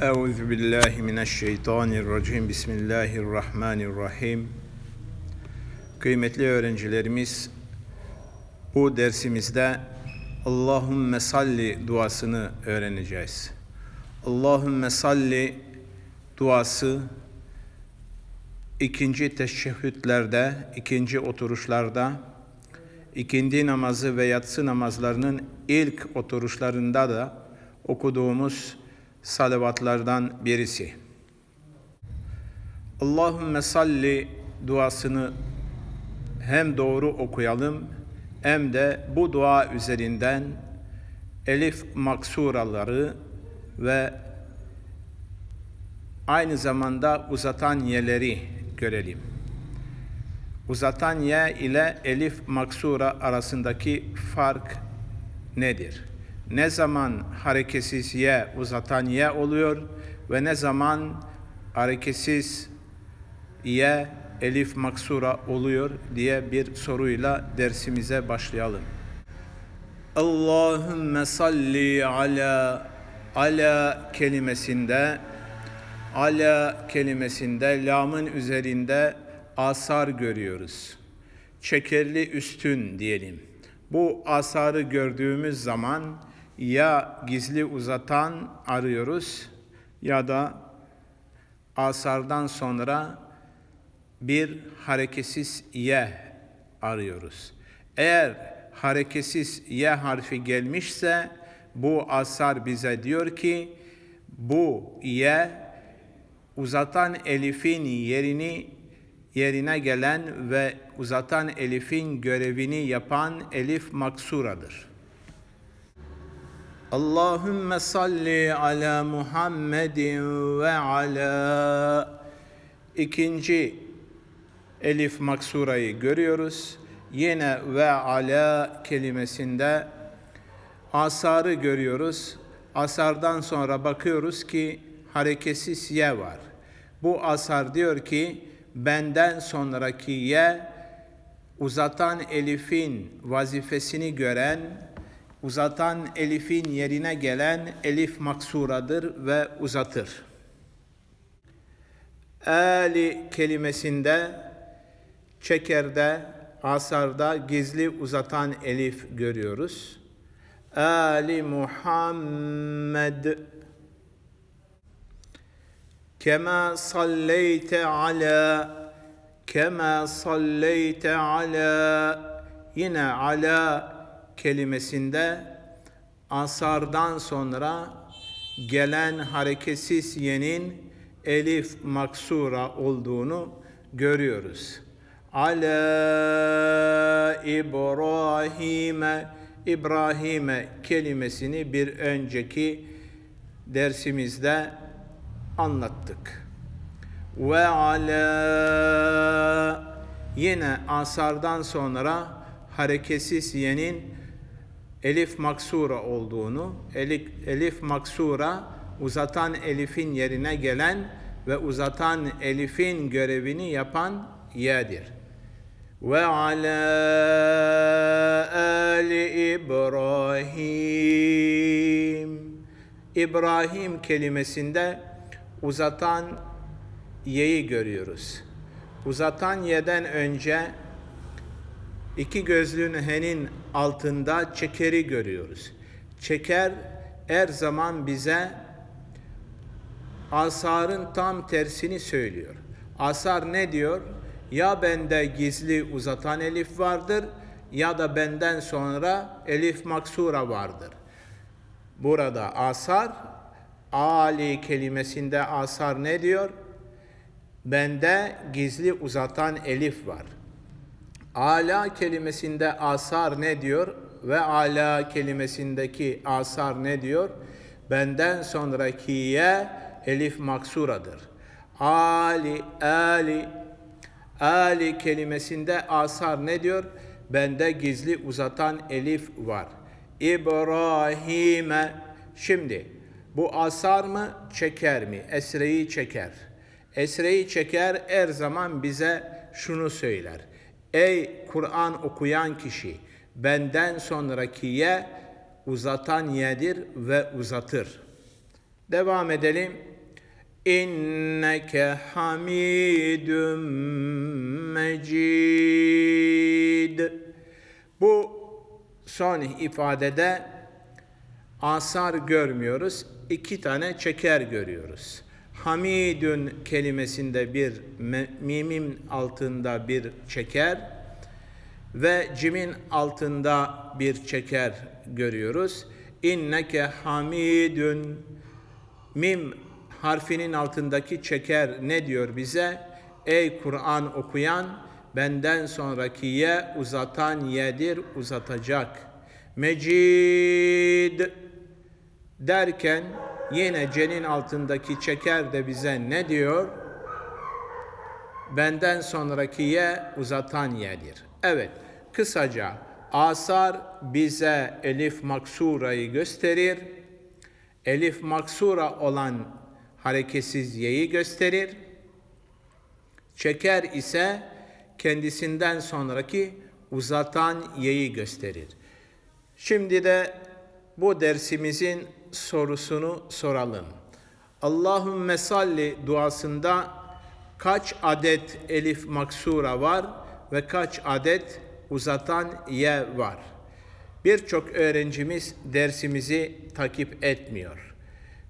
Euzu billahi mineşşeytanirracim. Bismillahirrahmanirrahim. Kıymetli öğrencilerimiz, bu dersimizde Allahümme salli duasını öğreneceğiz. Allahümme salli duası ikinci teşehhütlerde, ikinci oturuşlarda, ikindi namazı ve yatsı namazlarının ilk oturuşlarında da okuduğumuz salavatlardan birisi. Allahümme salli duasını hem doğru okuyalım hem de bu dua üzerinden elif maksuraları ve aynı zamanda uzatan yeleri görelim. Uzatan ye ile elif maksura arasındaki fark nedir? Ne zaman hareketsiz ye uzatan ye oluyor ve ne zaman hareketsiz ye elif maksura oluyor diye bir soruyla dersimize başlayalım. Allahümme salli ala ala kelimesinde ala kelimesinde lamın üzerinde asar görüyoruz. Çekerli üstün diyelim. Bu asarı gördüğümüz zaman ya gizli uzatan arıyoruz ya da asardan sonra bir hareketsiz ye arıyoruz. Eğer hareketsiz ye harfi gelmişse bu asar bize diyor ki bu ye uzatan elifin yerini yerine gelen ve uzatan elifin görevini yapan elif maksuradır. Allahümme salli ala Muhammedin ve ala ikinci elif maksurayı görüyoruz. Yine ve ala kelimesinde asarı görüyoruz. Asardan sonra bakıyoruz ki hareketsiz ye var. Bu asar diyor ki benden sonraki ye uzatan elifin vazifesini gören uzatan elifin yerine gelen elif maksuradır ve uzatır. Ali kelimesinde çekerde, asarda gizli uzatan elif görüyoruz. Ali Muhammed Kema salleyte ala Kema salleyte ala Yine ala kelimesinde asardan sonra gelen hareketsiz yenin elif maksura olduğunu görüyoruz. Ala İbrahim'e İbrahim'e kelimesini bir önceki dersimizde anlattık. Ve ala yine asardan sonra hareketsiz yenin elif maksura olduğunu, elif, elif maksura uzatan elifin yerine gelen ve uzatan elifin görevini yapan yedir. Ve ala ali İbrahim İbrahim kelimesinde uzatan yeyi görüyoruz. Uzatan yeden önce iki gözlü henin altında çekeri görüyoruz. Çeker her zaman bize asarın tam tersini söylüyor. Asar ne diyor? Ya bende gizli uzatan elif vardır ya da benden sonra elif maksura vardır. Burada asar, Ali kelimesinde asar ne diyor? Bende gizli uzatan elif var. Ala kelimesinde asar ne diyor? Ve ala kelimesindeki asar ne diyor? Benden sonrakiye elif maksuradır. Ali, ali, ali kelimesinde asar ne diyor? Bende gizli uzatan elif var. İbrahim'e. Şimdi bu asar mı çeker mi? Esreyi çeker. Esreyi çeker her zaman bize şunu söyler. Ey Kur'an okuyan kişi benden sonrakiye uzatan yedir ve uzatır. Devam edelim. İnneke hamidun mecid. Bu son ifadede asar görmüyoruz. iki tane çeker görüyoruz. Hamidun kelimesinde bir mimin altında bir çeker ve cimin altında bir çeker görüyoruz. İnneke hamidun mim harfinin altındaki çeker ne diyor bize? Ey Kur'an okuyan benden sonraki ye uzatan yedir uzatacak. Mecid derken yine cenin altındaki çeker de bize ne diyor? Benden sonraki ye uzatan yedir. Evet, kısaca asar bize elif maksurayı gösterir. Elif maksura olan hareketsiz yeyi gösterir. Çeker ise kendisinden sonraki uzatan yeyi gösterir. Şimdi de bu dersimizin sorusunu soralım. Allahümme salli duasında kaç adet elif maksura var ve kaç adet uzatan ye var? Birçok öğrencimiz dersimizi takip etmiyor.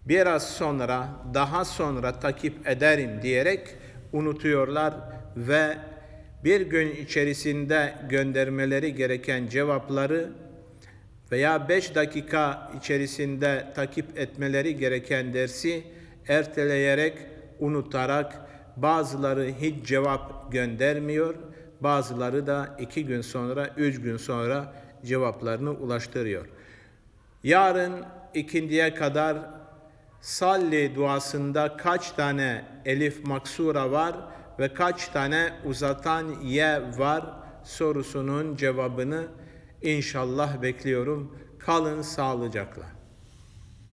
Biraz sonra, daha sonra takip ederim diyerek unutuyorlar ve bir gün içerisinde göndermeleri gereken cevapları veya 5 dakika içerisinde takip etmeleri gereken dersi erteleyerek, unutarak bazıları hiç cevap göndermiyor, bazıları da iki gün sonra, üç gün sonra cevaplarını ulaştırıyor. Yarın ikindiye kadar salli duasında kaç tane elif maksura var ve kaç tane uzatan ye var sorusunun cevabını inşallah bekliyorum. Kalın sağlıcakla.